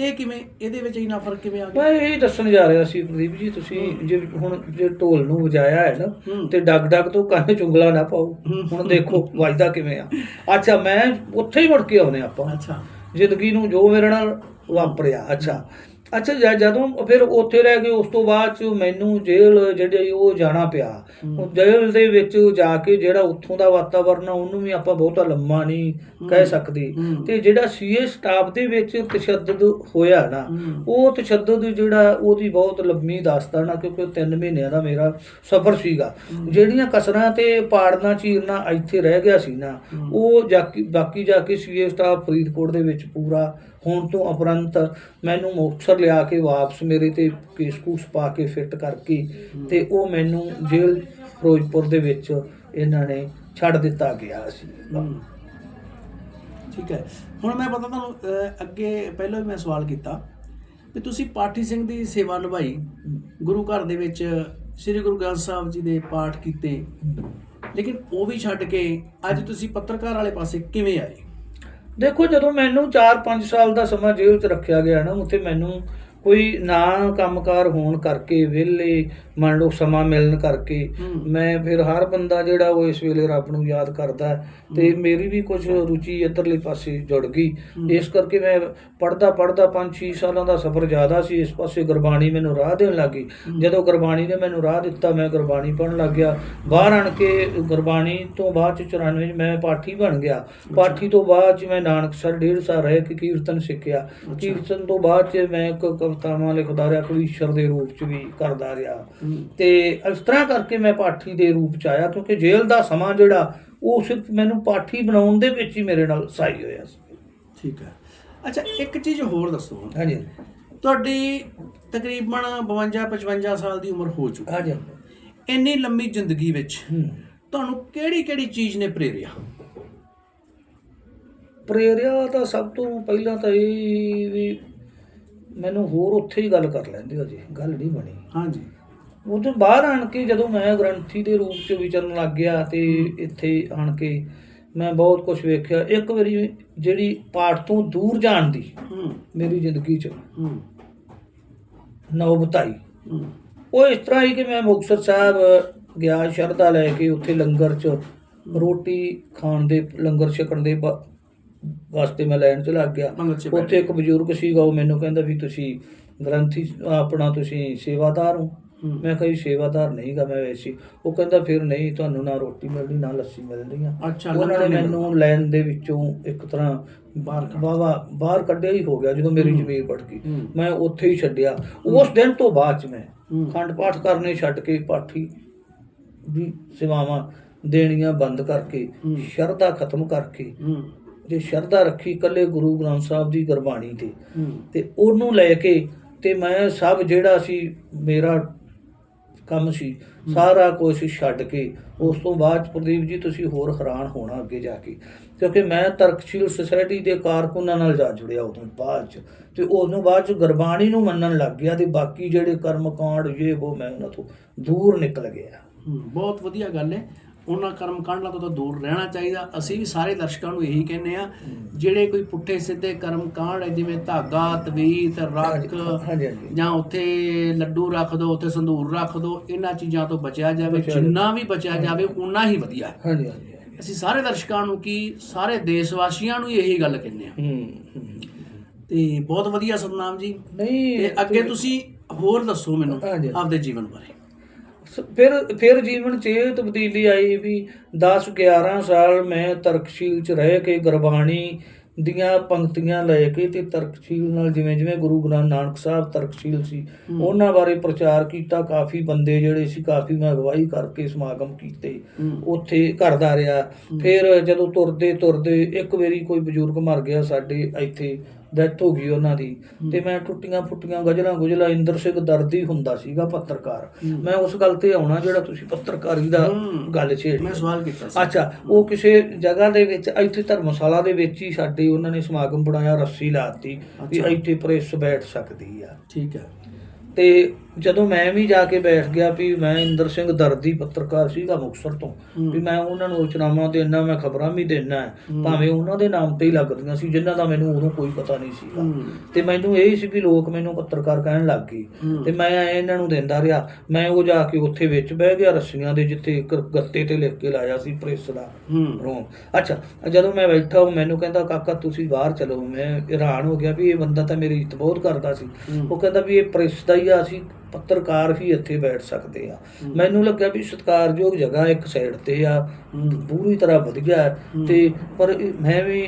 ਇਹ ਕਿਵੇਂ ਇਹਦੇ ਵਿੱਚ ਇੰਨਾ ਫ਼ਰਕ ਕਿਵੇਂ ਆ ਗਿਆ? ਮੈਂ ਇਹ ਦੱਸਣ ਜਾ ਰਿਹਾ ਸੀ ਪ੍ਰਦੀਪ ਜੀ ਤੁਸੀਂ ਜੇ ਹੁਣ ਜੇ ਢੋਲ ਨੂੰ ਵਜਾਇਆ ਹੈ ਨਾ। ਤੇ ਡਗ ਡਗ ਤੋਂ ਕੰਨ ਚੁੰਗਲਾ ਨਾ ਪਾਓ। ਹੁਣ ਦੇਖੋ ਵੱਜਦਾ ਕਿਵੇਂ ਆ। ਅੱਛਾ ਮੈਂ ਉੱਥੇ ਹੀ ਮੁੜ ਕੇ ਆਉਨੇ ਆਪਾਂ। ਅੱਛਾ। ਜ਼ਿੰਦਗੀ ਨੂੰ ਜੋ ਮੇਰੇ ਨਾਲ ਵਾਪਰਿਆ ਅੱਛਾ। ਅੱਛਾ ਜ- ਜਦੋਂ ਫਿਰ ਉੱਥੇ ਰਹਿ ਗਏ ਉਸ ਤੋਂ ਬਾਅਦ ਚ ਮੈਨੂੰ ਜੇਲ੍ਹ ਜਿਹੜੀ ਉਹ ਜਾਣਾ ਪਿਆ। ਉਹ ਜੇਲ੍ਹ ਦੇ ਵਿੱਚ ਜਾ ਕੇ ਜਿਹੜਾ ਉੱਥੋਂ ਦਾ ਵਾਤਾਵਰਨ ਆ ਉਹਨੂੰ ਵੀ ਆਪਾਂ ਬਹੁਤਾ ਲੰਮਾ ਨਹੀਂ ਕਹਿ ਸਕਦੇ। ਹੂੰ। ਤੇ ਜਿਹੜਾ ਸੀਏ ਸਟਾਫ ਦੇ ਵਿੱਚ ਤਸ਼ੱਦਦ ਹੋਇਆ ਨਾ। ਉਹ ਤਸ਼ੱਦਦ ਜਿਹੜਾ ਉਹਦੀ ਬਹੁਤ ਲੰਮੀ ਦਾਸਤਾਨ ਆ ਕਿਉਂਕਿ ਉਹ 3 ਮਹੀਨਿਆਂ ਦਾ ਮੇਰਾ ਸਫ਼ਰ ਸੀਗਾ। ਜਿਹੜੀਆਂ ਕਸਰਾਂ ਤੇ ਪਾੜਨਾ ਚੀਰਨਾ ਇੱਥੇ ਰਹਿ ਗਿਆ ਸੀ ਨਾ ਉਹ ਜਾ ਕੇ ਬਾਕੀ ਜਾ ਕੇ ਸੀਏ ਸਟਾਫ ਫਰੀਦਕੋਟ ਦੇ ਵਿੱਚ ਪੂਰਾ ਹੋਣ ਤੋਂ ਉਪਰੰਤ ਮੈਨੂੰ ਮੁਕਤਸਰ ਲਿਆ ਕੇ ਵਾਪਸ ਮੇਰੇ ਤੇ ਕੇਸ ਕੂਸ ਪਾ ਕੇ ਫਿੱਟ ਕਰਕੇ ਤੇ ਉਹ ਮੈਨੂੰ ਜੇਲ੍ਹ ਫਿਰੋਜ਼ਪੁਰ ਦੇ ਵਿੱਚ ਇਹਨਾਂ ਨੇ ਛੱਡ ਦਿੱਤਾ ਗਿਆ ਸੀ। ਠੀਕ ਹੈ। ਹੁਣ ਮੈਂ ਪਤਾ ਤੁਹਾਨੂੰ ਅੱਗੇ ਪਹਿਲਾਂ ਵੀ ਮੈਂ ਸਵਾਲ ਕੀਤਾ ਵੀ ਤੁਸੀਂ ਪਾਠੀ ਸਿੰਘ ਦੀ ਸੇਵਾ ਨਿਭਾਈ, ਗੁਰੂ ਘਰ ਦੇ ਵਿੱਚ ਸ੍ਰੀ ਗੁਰੂ ਗ੍ਰੰਥ ਸਾਹਿਬ ਜੀ ਦੇ ਪਾਠ ਕੀਤੇ, ਲੇਕਿਨ ਉਹ ਵੀ ਛੱਡ ਕੇ ਅੱਜ ਤੁਸੀਂ ਪੱਤਰਕਾਰ ਵਾਲੇ ਪਾਸੇ ਕਿਵੇਂ ਆਏ? ਦੇਖੋ ਜਦੋਂ ਮੈਨੂੰ 4-5 ਸਾਲ ਦਾ ਸਮਾਂ ਜੇਲ੍ਹ 'ਚ ਰੱਖਿਆ ਗਿਆ ਨਾ ਉੱਥੇ ਮੈਨੂੰ ਕੋਈ ਨਾ ਕੰਮਕਾਰ ਹੋਣ ਕਰਕੇ ਵਿਹਲੇ ਮੰਨ ਲਓ ਸਮਾਂ ਮਿਲਣ ਕਰਕੇ। ਮੈਂ ਫਿਰ ਹਰ ਬੰਦਾ ਜਿਹੜਾ ਉਹ ਇਸ ਵੇਲੇ ਰੱਬ ਨੂੰ ਯਾਦ ਕਰਦਾ ਤੇ ਮੇਰੀ ਵੀ ਕੁਝ ਰੁਚੀ ਇੱਧਰਲੇ ਪਾਸੇ ਜੁੜ ਗਈ। ਇਸ ਕਰਕੇ ਮੈਂ ਪੜਦਾ ਪੜਦਾ 5-6 ਸਾਲਾਂ ਦਾ ਸਫ਼ਰ ਜ਼ਿਆਦਾ ਸੀ ਇਸ ਪਾਸੇ ਗੁਰਬਾਣੀ ਮੈਨੂੰ ਰਾਹ ਦੇਣ ਲੱਗੀ ਜਦੋਂ ਗੁਰਬਾਣੀ ਨੇ ਮੈਨੂੰ ਰਾਹ ਦਿੱਤਾ ਮੈਂ ਗੁਰਬਾਣੀ ਪੜ੍ਹਨ ਲੱਗ ਗਿਆ। ਬਾਹਰ ਆਣ ਕੇ ਗੁਰਬਾਣੀ ਤੋਂ ਬਾਅਦ ਚ 94 ਚ ਮੈਂ ਪਾਠੀ ਬਣ ਗਿਆ। ਪਾਠੀ ਤੋਂ ਬਾਅਦ ਚ ਮੈਂ ਨਾਨਕਸਰ ਡੇਢ ਸਾਲ ਰਹਿ ਕੇ ਕੀਰਤਨ ਸਿੱਖਿਆ। ਕੀਰਤਨ ਤੋਂ ਬਾਅਦ ਚ ਮੈਂ ਇੱਕ ਕਵਿਤਾਵਾਂ ਲਿਖਦਾ ਰਿਹਾ ਕਵੀਸ਼ਰ ਦੇ ਰੂਪ ਚ ਵੀ ਕਰਦਾ ਰਿਹਾ। ਤੇ ਇਸ ਤਰ੍ਹਾਂ ਕਰਕੇ ਮੈਂ ਪਾਠੀ ਦੇ ਰੂਪ ਚ ਆਇਆ ਕਿਉਂਕਿ ਜੇਲ੍ਹ ਦਾ ਸਮਾਂ ਜਿਹੜਾ ਉਹ ਸਿਰਫ ਮੈਨੂੰ ਪਾਠੀ ਬਣਾਉਣ ਦੇ ਵਿੱਚ ਹੀ ਮੇਰੇ ਨਾਲ ਸਾਈ ਹੋਇਆ ਸੀ। ਠੀਕ ਹੈ। ਅੱਛਾ ਇੱਕ ਚੀਜ਼ ਹੋਰ ਦੱਸੋ। ਹਾਂਜੀ। ਤੁਹਾਡੀ ਤਕਰੀਬਨ 52 55 ਸਾਲ ਦੀ ਉਮਰ ਹੋ ਚੁੱਕੀ ਹਾਂਜੀ। ਇੰਨੀ ਲੰਮੀ ਜ਼ਿੰਦਗੀ ਵਿੱਚ ਤੁਹਾਨੂੰ ਕਿਹੜੀ ਕਿਹੜੀ ਚੀਜ਼ ਨੇ ਪ੍ਰੇਰਿਆ? ਪ੍ਰੇਰਿਆ ਤਾਂ ਸਭ ਤੋਂ ਪਹਿਲਾਂ ਤਾਂ ਇਹ ਵੀ ਮੈਨੂੰ ਹੋਰ ਉੱਥੇ ਹੀ ਗੱਲ ਕਰ ਲੈਂਦੇ ਹੋ ਜੀ ਗੱਲ ਨਹੀਂ ਬਣੀ। ਹਾਂਜੀ। ਉਹ ਤੋਂ ਬਾਹਰ ਆਣ ਕੇ ਜਦੋਂ ਮੈਂ ਗ੍ਰੰਥੀ ਦੇ ਰੂਪ 'ਚ ਵਿਚਰਨ ਲੱਗ ਗਿਆ ਤੇ ਇੱਥੇ ਆਣ ਕੇ ਮੈਂ ਬਹੁਤ ਕੁਝ ਵੇਖਿਆ। ਇੱਕ ਵਾਰੀ ਜਿਹੜੀ ਪਾਠ ਤੋਂ ਦੂਰ ਜਾਣ ਦੀ ਮੇਰੀ ਜ਼ਿੰਦਗੀ 'ਚ ਨੌਬਤ ਆਈ ਉਹ ਇਸ ਤਰ੍ਹਾਂ ਹੀ ਕਿ ਮੈਂ ਮੁਕਤਸਰ ਸਾਹਿਬ ਗਿਆ ਸ਼ਰਧਾ ਲੈ ਕੇ ਉੱਥੇ ਲੰਗਰ 'ਚ ਰੋਟੀ ਖਾਣ ਦੇ ਲੰਗਰ ਛਕਣ ਦੇ ਵਾਸਤੇ ਮੈਂ ਲੈਣ 'ਚ ਲੱਗ ਗਿਆ ਉੱਥੇ ਇੱਕ ਬਜ਼ੁਰਗ ਸੀਗਾ ਉਹ ਮੈਨੂੰ ਕਹਿੰਦਾ ਵੀ ਤੁਸੀਂ ਗ੍ਰੰਥੀ ਆਪਣਾ ਤੁਸੀਂ ਸੇਵਾਦਾਰ ਹੋ। ਮੈਂ ਕਿਹਾ ਜੀ ਸੇਵਾਦਾਰ ਨਹੀਂਗਾ ਮੈਂ ਵੈਸੀ ਉਹ ਕਹਿੰਦਾ ਫਿਰ ਨਹੀਂ ਤੁਹਾਨੂੰ ਨਾ ਰੋਟੀ ਮਿਲਣੀ ਨਾ ਲੱਸੀ ਮਿਲਣੀ ਆ ਉਹਨਾਂ ਨੇ ਮੈਨੂੰ ਲੈਣ ਦੇ ਵਿੱਚੋਂ ਇੱਕ ਤਰ੍ਹਾਂ ਬਾਹਰ ਵਾਵਾ ਬਾਹਰ ਕੱਢਿਆ ਹੀ ਹੋ ਗਿਆ ਜਦੋਂ ਮੇਰੀ। ਜ਼ਮੀਰ ਪੜ ਗਈ। ਮੈਂ ਉੱਥੇ ਹੀ ਛੱਡਿਆ ਉਸ ਦਿਨ ਤੋਂ ਬਾਅਦ ਚ ਮੈਂ। ਖੰਡ ਪਾਠ ਕਰਨੇ ਛੱਡ ਕੇ ਪਾਠੀ ਦੀ ਸੇਵਾਵਾਂ ਦੇਣੀਆਂ ਬੰਦ ਕਰਕੇ। ਸ਼ਰਧਾ ਖਤਮ ਕਰਕੇ ਜੇ ਸ਼ਰਧਾ ਰੱਖੀ ਕੱਲੇ ਗੁਰੂ ਗ੍ਰੰਥ ਸਾਹਿਬ ਦੀ ਗੁਰਬਾਣੀ ਤੇ ਤੇ ਉਹਨੂੰ ਲੈ ਕੇ ਤੇ ਮੈਂ ਸਭ ਜਿਹੜਾ ਸੀ ਮੇਰਾ ਕੰਮ ਸੀ ਸਾਰਾ ਕੁਝ ਛੱਡ ਕੇ ਉਸ ਤੋਂ ਬਾਅਦ ਪ੍ਰਦੀਪ ਜੀ ਤੁਸੀਂ ਹੋਰ ਹੈਰਾਨ ਹੋਣਾ ਅੱਗੇ ਜਾ ਕੇ। ਕਿਉਂਕਿ ਮੈਂ ਤਰਕਸ਼ੀਲ ਸੁਸਾਇਟੀ ਦੇ ਕਾਰਕੁਨਾਂ ਨਾਲ ਜਾ ਜੁੜਿਆ ਉਦੋਂ ਬਾਅਦ ਚ। ਤੇ ਉਦੋਂ ਬਾਅਦ ਚ ਗੁਰਬਾਣੀ ਨੂੰ ਮੰਨਣ ਲੱਗ ਗਿਆ ਤੇ ਬਾਕੀ ਜਿਹੜੇ ਕਰਮ ਕਾਂਡ ਇਹ ਉਹ ਮੈਂ ਉਹਨਾਂ ਤੋਂ ਦੂਰ ਨਿਕਲ ਗਿਆ। ਬਹੁਤ ਵਧੀਆ ਗੱਲ ਹੈ। ਉਹਨਾਂ ਕਰਮ ਕਾਂਡਾਂ ਤੋਂ ਤਾਂ ਦੂਰ ਰਹਿਣਾ ਚਾਹੀਦਾ ਅਸੀਂ ਵੀ ਸਾਰੇ ਦਰਸ਼ਕਾਂ ਨੂੰ ਇਹੀ ਕਹਿੰਦੇ ਆ ਜਿਹੜੇ ਕੋਈ ਪੁੱਠੇ ਸਿੱਧੇ ਕਰਮ ਕਾਂਡ ਜਿਵੇਂ ਧਾਗਾ ਤਵੀਤ ਰੱਖ ਜਾਂ ਉੱਥੇ ਲੱਡੂ ਰੱਖ ਦੋ ਉੱਥੇ ਸੰਧੂਰ ਰੱਖ ਦੋ ਇਹਨਾਂ ਚੀਜ਼ਾਂ ਤੋਂ ਬਚਿਆ ਜਾਵੇ। ਜਿੰਨਾ ਵੀ ਬਚਿਆ ਜਾਵੇ ਉਨਾ ਹੀ ਵਧੀਆ। ਹਾਂਜੀ। ਅਸੀਂ ਸਾਰੇ ਦਰਸ਼ਕਾਂ ਨੂੰ ਕੀ ਸਾਰੇ ਦੇਸ਼ ਵਾਸੀਆਂ ਨੂੰ ਇਹੀ ਗੱਲ ਕਹਿੰਦੇ ਆ। ਤੇ ਬਹੁਤ ਵਧੀਆ ਸਤਨਾਮ ਜੀ ਨਹੀਂ ਤੇ ਅੱਗੇ ਤੁਸੀਂ ਹੋਰ ਦੱਸੋ ਮੈਨੂੰ। ਆਪਦੇ ਜੀਵਨ ਬਾਰੇ ਫਿਰ ਫਿਰ ਜੀਵਨ 'ਚ ਇਹ ਤਬਦੀਲੀ ਆਈ ਵੀ 10 11 ਸਾਲ ਮੈਂ ਤਰਕਸ਼ੀਲ 'ਚ ਰਹਿ ਕੇ ਗੁਰਬਾਣੀ ਦੀਆਂ ਪੰਕਤੀਆਂ ਲੈ ਕੇ ਤੇ ਤਰਕਸ਼ੀਲ ਨਾਲ ਜਿਵੇਂ ਜਿਵੇਂ ਗੁਰੂ ਗ੍ਰੰਥ ਨਾਨਕ ਸਾਹਿਬ ਤਰਕਸ਼ੀਲ ਸੀ ਉਹਨਾਂ ਬਾਰੇ ਪ੍ਰਚਾਰ ਕੀਤਾ ਕਾਫੀ ਬੰਦੇ ਜਿਹੜੇ ਸੀ ਕਾਫੀ ਮੈਂ ਅਗਵਾਈ ਕਰਕੇ ਸਮਾਗਮ ਕੀਤੇ। ਉੱਥੇ ਕਰਦਾ ਰਿਹਾ। ਫਿਰ ਜਦੋਂ ਤੁਰਦੇ ਤੁਰਦੇ ਇੱਕ ਵਾਰੀ ਕੋਈ ਬਜ਼ੁਰਗ ਮਰ ਗਿਆ ਸਾਡੇ ਇੱਥੇ ਡੈਥ ਹੋ ਗਈ ਉਹਨਾਂ ਦੀ ਤੇ ਮੈਂ ਟੁੱਟੀਆਂ ਫੁੱਟੀਆਂ ਗਜਲਾਂ ਗੁਜਲਾ ਇੰਦਰ ਸਿੰਘ ਦਰਦੀ ਹੁੰਦਾ ਸੀਗਾ ਪੱਤਰਕਾਰ। ਮੈਂ ਉਸ ਗੱਲ ਤੇ ਆਉਣਾ ਜਿਹੜਾ ਤੁਸੀਂ ਪੱਤਰਕਾਰੀ ਦਾ। ਗੱਲ ਛੇੜੀ ਮੈਂ ਸਵਾਲ ਕੀਤਾ ਸੀ। ਅੱਛਾ ਉਹ ਕਿਸੇ ਜਗ੍ਹਾ ਦੇ ਵਿੱਚ ਇੱਥੇ ਧਰਮਸ਼ਾਲਾ ਦੇ ਵਿੱਚ ਹੀ ਸਾਡੇ ਉਹਨਾਂ ਨੇ ਸਮਾਗਮ ਬਣਾਇਆ ਰੱਸੀ ਲਾਤੀ ਵੀ। ਇੱਥੇ ਪ੍ਰੈਸ ਬੈਠ ਸਕਦੀ ਆ। ਠੀਕ ਹੈ। ਤੇ ਜਦੋਂ ਮੈਂ ਵੀ ਜਾ ਕੇ ਬੈਠ ਗਿਆ ਵੀ ਮੈਂ ਇੰਦਰ ਸਿੰਘ ਦਰਦੀ ਪੱਤਰਕਾਰ ਸੀਗਾ ਮੁਕਤਸਰ ਤੋਂ। ਵੀ ਮੈਂ ਉਹਨਾਂ ਨੂੰ ਉਚਨਾਮਾ ਦੇਣਾ ਮੈਂ ਖਬਰਾਂ ਵੀ ਦੇਣਾ। ਭਾਵੇਂ ਉਹਨਾਂ ਦੇ ਨਾਮ ਤੇ ਹੀ ਲੱਗਦੀਆਂ ਸੀ ਜਿਨ੍ਹਾਂ ਦਾ ਮੈਨੂੰ ਉਦੋਂ ਕੋਈ ਪਤਾ ਨਹੀਂ ਸੀਗਾ ਹੂੰ। ਤੇ ਮੈਨੂੰ ਇਹ ਸੀ ਵੀ ਲੋਕ ਮੈਨੂੰ ਪੱਤਰਕਾਰ ਕਹਿਣ ਲੱਗ ਗਏ। ਤੇ ਮੈਂ ਇਹਨਾਂ ਨੂੰ ਦਿੰਦਾ ਰਿਹਾ ਮੈਂ ਉਹ ਜਾ ਕੇ ਉੱਥੇ ਵਿੱਚ ਬਹਿ ਗਿਆ ਰੱਸੀਆਂ ਦੇ ਜਿੱਥੇ ਇੱਕ ਗੱਤੇ ਤੇ ਲਿਖ ਕੇ ਲਾਇਆ ਸੀ ਪ੍ਰੈਸ ਦਾ ਰੋਮ ਅੱਛਾ ਜਦੋਂ ਮੈਂ ਬੈਠਾ ਉਹ ਮੈਨੂੰ ਕਹਿੰਦਾ ਕਾਕਾ ਤੁਸੀਂ ਬਾਹਰ ਚਲੋ ਮੈਂ ਹੈਰਾਨ ਹੋ ਗਿਆ ਵੀ ਇਹ ਬੰਦਾ ਤਾਂ ਮੇਰੀ ਇੱਜ਼ਤ ਬਹੁਤ ਕਰਦਾ ਸੀ। ਉਹ ਕਹਿੰਦਾ ਵੀ ਇਹ ਪ੍ਰੈਸ ਦਾ ਹੀ ਆ ਅਸੀਂ ਪੱਤਰਕਾਰ ਹੀ ਇੱਥੇ ਬੈਠ ਸਕਦੇ ਆ ਮੈਨੂੰ ਲੱਗਿਆ ਵੀ ਸਤਿਕਾਰਯੋਗ ਜਗ੍ਹਾ ਇੱਕ ਸਾਈਡ ਤੇ ਆ ਪੂਰੀ ਤਰ੍ਹਾਂ ਵਧੀਆ ਤੇ ਪਰ ਮੈਂ ਵੀ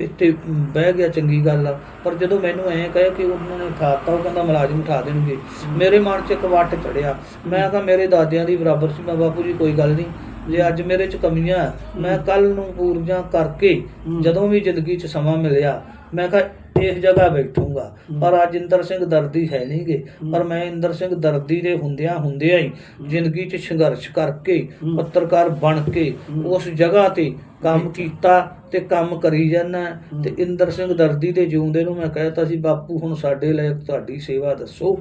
ਇੱਥੇ ਬਹਿ ਗਿਆ ਚੰਗੀ ਗੱਲ ਆ। ਪਰ ਜਦੋਂ ਮੈਨੂੰ ਐਂ ਕਹੇ ਕਿ ਉਹਨਾਂ ਨੇ ਉਠਾਤਾ ਉਹ ਕਹਿੰਦਾ ਮੁਲਾਜ਼ਮ ਉਠਾ ਦੇਣਗੇ। ਮੇਰੇ ਮਨ 'ਚ ਇੱਕ ਵੱਟ ਚੜਿਆ। ਮੈਂ ਕਿਹਾ ਮੇਰੇ ਦਾਦਿਆਂ ਦੀ ਬਰਾਬਰ ਸੀ। ਮੈਂ ਬਾਪੂ ਜੀ ਕੋਈ ਗੱਲ ਨਹੀਂ। ਜੇ ਅੱਜ ਮੇਰੇ 'ਚ ਕਮੀਆਂ ਮੈਂ ਕੱਲ ਨੂੰ ਪੂਰੀਆਂ ਕਰਕੇ ਜਦੋਂ ਵੀ ਜ਼ਿੰਦਗੀ 'ਚ ਸਮਾਂ ਮਿਲਿਆ ਮੈਂ ਕਿਹਾ ਇਸ ਜਗ੍ਹਾ ਬੈਠੂੰਗਾ। ਪਰ ਅੱਜ ਇੰਦਰ ਸਿੰਘ ਦਰਦੀ ਹੈ ਨਹੀਂਗੇ। ਪਰ ਮੈਂ ਇੰਦਰ ਸਿੰਘ ਦਰਦੀ ਦੇ ਹੁੰਦਿਆਂ ਹੁੰਦਿਆਂ ਹੀ ਜ਼ਿੰਦਗੀ 'ਚ ਸੰਘਰਸ਼ ਕਰਕੇ ਪੱਤਰਕਾਰ ਬਣ ਕੇ ਉਸ ਜਗ੍ਹਾ ਤੇ ਕੰਮ ਕੀਤਾ ਤੇ ਕੰਮ ਕਰੀ ਜਾਂਦਾ ਤੇ ਇੰਦਰ ਸਿੰਘ ਦਰਦੀ ਦੇ ਜਿਉਂਦੇ ਨੂੰ ਮੈਂ ਕਹਿਤਾ ਸੀ ਬਾਪੂ ਹੁਣ ਸਾਡੇ ਲਈ ਤੁਹਾਡੀ ਸੇਵਾ ਦੱਸੋ।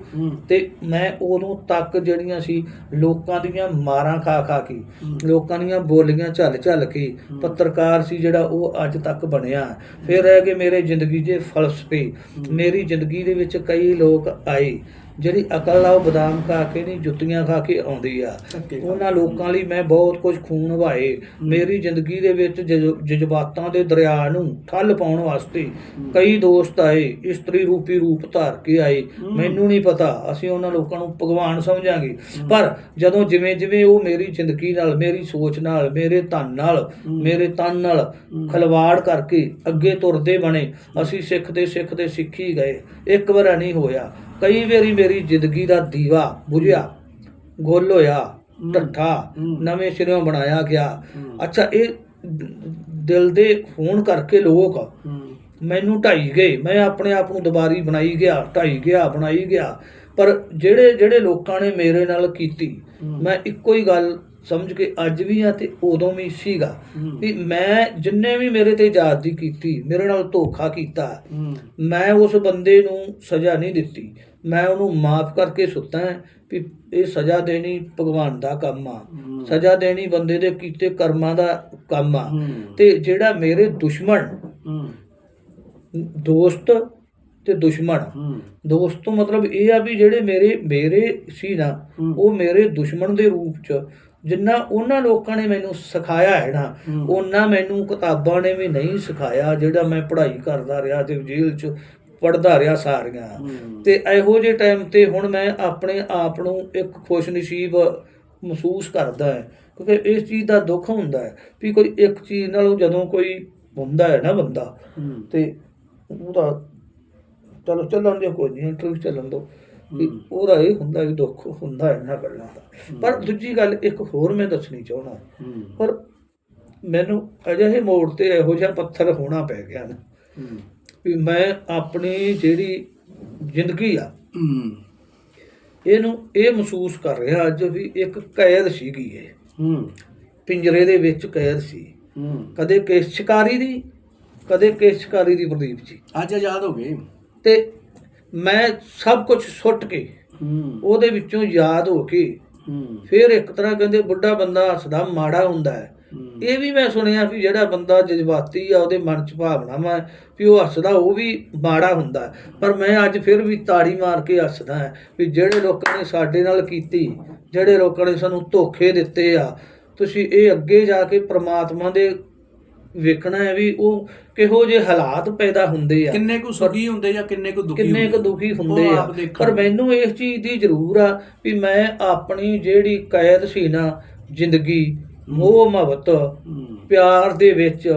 ਤੇ ਮੈਂ ਉਦੋਂ ਤੱਕ ਜਿਹੜੀਆਂ ਸੀ ਲੋਕਾਂ ਦੀਆਂ ਮਾਰਾਂ ਖਾ ਖਾ ਕੇ ਲੋਕਾਂ ਦੀਆਂ ਬੋਲੀਆਂ ਝੱਲ ਝੱਲ ਕੇ ਪੱਤਰਕਾਰ ਸੀ ਜਿਹੜਾ ਉਹ ਅੱਜ ਤੱਕ ਬਣਿਆ। ਫਿਰ ਰਹਿ ਗਏ ਮੇਰੇ ਜ਼ਿੰਦਗੀ ਦੇ ਫਲਸਫੇ। ਮੇਰੀ ਜ਼ਿੰਦਗੀ ਦੇ ਵਿੱਚ ਕਈ ਲੋਕ ਆਏ। ਜਿਹੜੀ ਅਕਲ ਆ ਉਹ ਬਦਾਮ ਖਾ ਕੇ ਨਹੀਂ ਜੁੱਤੀਆਂ ਖਾ ਕੇ ਆਉਂਦੀ ਆ। ਉਹਨਾਂ ਲੋਕਾਂ ਲਈ ਮੈਂ ਬਹੁਤ ਕੁਝ ਖੂਨ ਵਹਾਏ। ਮੇਰੀ ਜ਼ਿੰਦਗੀ ਦੇ ਵਿੱਚ ਜਜ਼- ਜਜ਼ਬਾਤਾਂ ਦੇ ਦਰਿਆ ਨੂੰ ਠੱਲ ਪਾਉਣ ਵਾਸਤੇ ਕਈ ਦੋਸਤ ਆਏ ਇਸਤਰੀ ਰੂਪੀ ਰੂਪ ਧਾਰ ਕੇ ਆਏ। ਮੈਨੂੰ ਨਹੀਂ ਪਤਾ ਅਸੀਂ ਉਹਨਾਂ ਲੋਕਾਂ ਨੂੰ ਭਗਵਾਨ ਸਮਝਾਂਗੇ। ਪਰ ਜਦੋਂ ਜਿਵੇਂ ਜਿਵੇਂ ਉਹ ਮੇਰੀ ਜ਼ਿੰਦਗੀ ਨਾਲ ਮੇਰੀ ਸੋਚ ਨਾਲ ਮੇਰੇ ਧਨ ਨਾਲ ਮੇਰੇ ਤਨ ਨਾਲ ਖਲਵਾੜ ਕਰਕੇ ਅੱਗੇ ਤੁਰਦੇ ਬਣੇ ਅਸੀਂ ਸਿੱਖ ਦੇ ਸਿੱਖ ਦੇ ਸਿੱਖੀ ਗਏ। ਇੱਕ ਵਾਰ ਨਹੀਂ ਹੋਇਆ। ਕਈ ਵਾਰੀ ਮੇਰੀ ਜ਼ਿੰਦਗੀ ਦਾ ਦੀਵਾ ਬੁਝਿਆ ਗੁੱਲ ਹੋਇਆ ਢੱਠਾ ਨਵੇਂ ਸਿਰੋਂ ਬਣਾਇਆ ਗਿਆ। ਅੱਛਾ ਇਹ ਦ- ਦਿਲ ਦੇ ਫੋਨ ਕਰਕੇ ਲੋਕ ਮੈਨੂੰ ਢਾਈ ਗਏ। ਮੈਂ ਆਪਣੇ ਆਪ ਨੂੰ ਦੁਬਾਰੀ ਬਣਾਈ ਗਿਆ ਢਾਈ ਗਿਆ ਬਣਾਈ ਗਿਆ। ਪਰ ਜਿਹੜੇ ਜਿਹੜੇ ਲੋਕਾਂ ਨੇ ਮੇਰੇ ਨਾਲ ਕੀਤੀ ਮੈਂ ਇੱਕੋ ਹੀ ਗੱਲ ਸਮਝ ਕੇ ਅੱਜ ਵੀ ਆ ਤੇ ਉਦੋਂ ਵੀ ਸੀਗਾ ਵੀ ਮੈਂ ਜਿੰਨੇ ਵੀ ਮੇਰੇ ਤੇ ਜਾਤੀ ਕੀਤੀ ਮੇਰੇ ਨਾਲ ਧੋਖਾ ਕੀਤਾ ਮੈਂ ਉਸ ਬੰਦੇ ਨੂੰ ਸਜ਼ਾ ਨਹੀਂ ਦਿੱਤੀ। ਮੈਂ ਉਹਨੂੰ ਮਾਫ ਕਰਕੇ ਸੁੱਤਾ ਹੈ ਵੀ ਇਹ ਸਜ਼ਾ ਦੇਣੀ ਭਗਵਾਨ ਦਾ ਕੰਮ ਆ ਸਜ਼ਾ ਦੇਣੀ ਬੰਦੇ ਦੇ ਕੀਤੇ ਕਰਮਾਂ ਦਾ ਕੰਮ ਆ। ਤੇ ਜਿਹੜਾ ਮੇਰੇ ਦੁਸ਼ਮਣ ਦੋਸਤ ਤੇ ਦੁਸ਼ਮਣ ਦੋਸਤ ਤੋਂ ਮਤਲਬ ਇਹ ਆ ਵੀ ਜਿਹੜੇ ਮੇਰੇ ਮੇਰੇ ਸੀ ਨਾ। ਉਹ ਮੇਰੇ ਦੁਸ਼ਮਣ ਦੇ ਰੂਪ ਚ ਜਿੰਨਾ ਉਹਨਾਂ ਲੋਕਾਂ ਨੇ ਮੈਨੂੰ ਸਿਖਾਇਆ ਹੈ ਨਾ। ਉਹਨਾਂ ਮੈਨੂੰ ਕਿਤਾਬਾਂ ਨੇ ਵੀ ਨਹੀਂ ਸਿਖਾਇਆ ਜਿਹੜਾ ਮੈਂ ਪੜ੍ਹਾਈ ਕਰਦਾ ਰਿਹਾ ਤੇ ਜੇਲ੍ਹ ਚ ਪੜਦਾ ਰਿਹਾ ਸਾਰੀਆਂ। ਤੇ ਇਹੋ ਜਿਹੇ ਟਾਈਮ ਤੇ ਹੁਣ ਮੈਂ ਆਪਣੇ ਆਪ ਨੂੰ ਇੱਕ ਖੁਸ਼ਨਸੀਬ ਮਹਿਸੂਸ ਕਰਦਾ ਹੈ ਕਿਉਂਕਿ ਇਸ ਚੀਜ਼ ਦਾ ਦੁੱਖ ਹੁੰਦਾ ਹੈ ਵੀ ਕੋਈ ਇੱਕ ਚੀਜ਼ ਨਾਲੋਂ ਜਦੋਂ ਕੋਈ ਹੁੰਦਾ ਹੈ ਨਾ ਬੰਦਾ ਤੇ ਉਹਦਾ ਚਲੋ ਚੱਲਣ ਦਿਓ ਕੋਈ ਨਹੀਂ ਇੰਟਰਵਿਊ ਚੱਲਣ ਵੀ ਉਹਦਾ ਇਹ ਹੁੰਦਾ ਵੀ ਦੁੱਖ ਹੁੰਦਾ ਇਹਨਾਂ ਗੱਲਾਂ ਦਾ। ਪਰ ਦੂਜੀ ਗੱਲ ਇੱਕ ਹੋਰ ਮੈਂ ਦੱਸਣੀ ਚਾਹਣਾ ਪਰ ਮੈਨੂੰ ਅਜਿਹੇ ਮੋੜ ਤੇ ਇਹੋ ਜਿਹਾ ਪੱਥਰ ਹੋਣਾ ਪੈ ਗਿਆ ਨਾ। ਵੀ ਮੈਂ ਆਪਣੀ ਜਿਹੜੀ ਜ਼ਿੰਦਗੀ ਆ ਇਹਨੂੰ ਇਹ ਮਹਿਸੂਸ ਕਰ ਰਿਹਾ ਅੱਜ ਵੀ ਇੱਕ ਕੈਦ ਸੀਗੀ ਇਹ। ਹੂੰ। ਪਿੰਜਰੇ ਦੇ ਵਿੱਚ ਕੈਦ ਸੀ। ਹੂੰ। ਕਦੇ ਕਿਸ ਸ਼ਿਕਾਰੀ ਦੀ ਕਦੇ ਕਿਸ ਸ਼ਿਕਾਰੀ ਦੀ ਪ੍ਰਦੀਪ ਜੀ। ਅੱਜ ਆਜ਼ਾਦ ਹੋ ਗਏ। ਤੇ ਮੈਂ ਸਭ ਕੁਝ ਸੁੱਟ ਕੇ ਹੂੰ। ਉਹਦੇ ਵਿੱਚੋਂ ਯਾਦ ਹੋ ਕੇ ਹੂੰ। ਫਿਰ ਇੱਕ ਤਰ੍ਹਾਂ ਕਹਿੰਦੇ ਬੁੱਢਾ ਬੰਦਾ ਹੱਸਦਾ ਮਾੜਾ ਹੁੰਦਾ ਹੂੰ। ਇਹ ਵੀ ਮੈਂ ਸੁਣਿਆ ਵੀ ਜਿਹੜਾ ਬੰਦਾ ਜਜ਼ਬਾਤੀ ਆ ਉਹਦੇ ਮਨ 'ਚ ਭਾਵਨਾਵਾਂ ਵੀ ਉਹ ਹੱਸਦਾ ਉਹ ਵੀ ਮਾੜਾ ਹੁੰਦਾ। ਪਰ ਮੈਂ ਅੱਜ ਫਿਰ ਵੀ ਤਾੜੀ ਮਾਰ ਕੇ ਹੱਸਦਾ ਹਾਂ ਵੀ ਜਿਹੜੇ ਲੋਕਾਂ ਨੇ ਸਾਡੇ ਨਾਲ ਕੀਤੀ ਜਿਹੜੇ ਲੋਕਾਂ ਨੇ ਸਾਨੂੰ ਧੋਖੇ ਦਿੱਤੇ ਆ ਤੁਸੀਂ ਇਹ ਅੱਗੇ ਜਾ ਕੇ ਪ੍ਰਮਾਤਮਾ ਦੇ ਵੇਖਣਾ ਹੈ ਵੀ ਉਹ ਕਿਹੋ ਜਿਹੇ ਹਾਲਾਤ ਪੈਦਾ ਹੁੰਦੇ ਆ ਕਿੰਨੇ ਕੁ ਸੁਖੀ ਹੁੰਦੇ ਜਾਂ ਕਿੰਨੇ ਕੁ ਦੁਖੀ ਕਿੰਨੇ ਕੁ ਹੁੰਦੇ? ਦੁਖੀ ਹੁੰਦੇ ਆ। ਪਰ ਮੈਨੂੰ ਇਸ ਚੀਜ਼ ਦੀ ਜ਼ਰੂਰ ਆ ਵੀ ਮੈਂ ਆਪਣੀ ਜਿਹੜੀ ਕੈਦ ਸੀ ਨਾ ਜ਼ਿੰਦਗੀ ਮੋਹ ਮੁਹੱਬਤ ਪਿਆਰ ਦੇ ਵਿੱਚ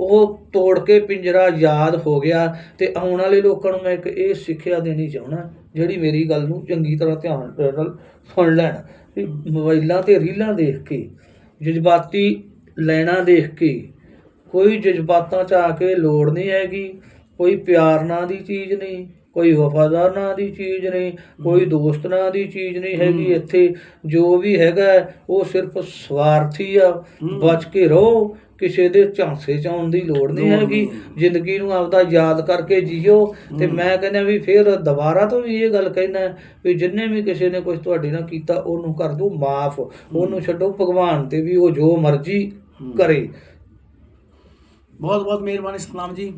ਉਹ ਤੋੜ ਕੇ ਪਿੰਜਰਾ ਯਾਦ ਹੋ ਗਿਆ ਤੇ ਆਉਣ ਵਾਲੇ ਲੋਕਾਂ ਨੂੰ ਮੈਂ ਇੱਕ ਇਹ ਸਿੱਖਿਆ ਦੇਣੀ ਚਾਹਣਾ ਜਿਹੜੀ ਮੇਰੀ ਗੱਲ ਨੂੰ ਚੰਗੀ ਤਰ੍ਹਾਂ ਧਿਆਨ ਨਾਲ ਸੁਣ ਲੈਣ। ਮੋਬਾਈਲਾਂ ਤੇ ਰੀਲਾਂ ਦੇਖ ਕੇ ਜਜ਼ਬਾਤੀ ਲੈਣਾ ਦੇਖ ਕੇ ਕੋਈ ਜਜ਼ਬਾਤਾਂ ਚ ਆ ਕੇ ਲੋੜ ਨਹੀਂ ਹੈਗੀ ਕੋਈ ਪਿਆਰ ਨਾਂ ਦੀ ਚੀਜ਼ ਨਹੀਂ। ਕੋਈ ਵਫਾਦਾਰ ਨਾਂ ਦੀ ਚੀਜ਼ ਨਹੀਂ ਕੋਈ ਦੋਸਤ ਨਾਂ ਦੀ ਚੀਜ਼ ਨਹੀਂ ਹੈਗੀ। ਇੱਥੇ ਜੋ ਵੀ ਹੈਗਾ ਉਹ ਸਿਰਫ ਸਵਾਰਥੀ ਆ। ਬਚ ਕੇ ਰਹੋ ਕਿਸੇ ਦੇ ਝਾਂਸੇ ਚ ਆਉਣ ਦੀ ਲੋੜ ਨਹੀਂ ਹੈਗੀ। ਜ਼ਿੰਦਗੀ ਨੂੰ ਆਪਦਾ ਯਾਦ ਕਰਕੇ ਜੀਓ ਤੇ। ਮੈਂ ਕਹਿੰਦਾ ਵੀ ਫਿਰ ਦੁਬਾਰਾ ਤੋਂ ਵੀ ਇਹ ਗੱਲ ਕਹਿਣਾ ਵੀ ਜਿੰਨੇ ਵੀ ਕਿਸੇ ਨੇ ਕੁਝ ਤੁਹਾਡੇ ਨਾਲ ਕੀਤਾ ਉਹਨੂੰ ਕਰ ਦਿਓ ਮਾਫ ਉਹਨੂੰ ਛੱਡੋ ਭਗਵਾਨ ਤੇ ਵੀ ਉਹ ਜੋ ਮਰਜ਼ੀ। ਕਰੇ ਬਹੁਤ ਬਹੁਤ ਮਿਹਰਬਾਨੀ ਸਤਨਾਮ ਜੀ